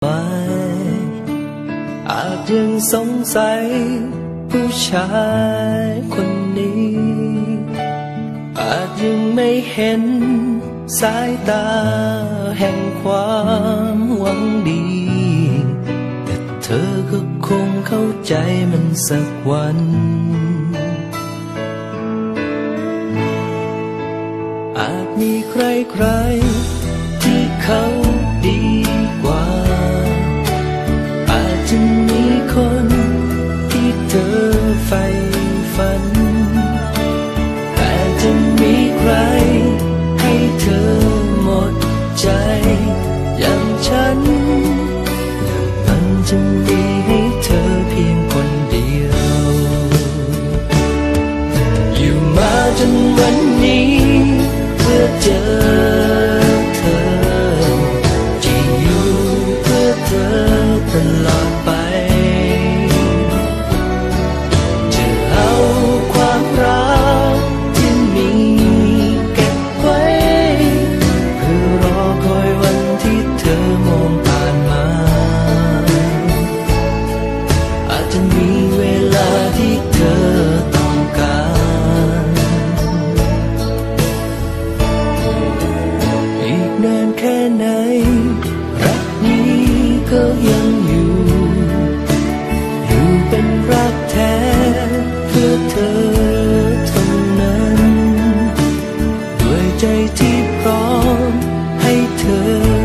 ไหมอาจยังสงสัย ผู้ชายคนนี้ อาจยังไม่เห็น สายตาแห่งความหวังดี แต่เธอก็คงเข้าใจมันสักวัน อาจมีใครๆที่เขา วันนี้เพื่อเจอ แค่ไหน รักนี้ก็ยังอยู่ อยู่เป็นรักแท้เพื่อเธอเท่านั้น ด้วยใจที่พร้อมให้เธอ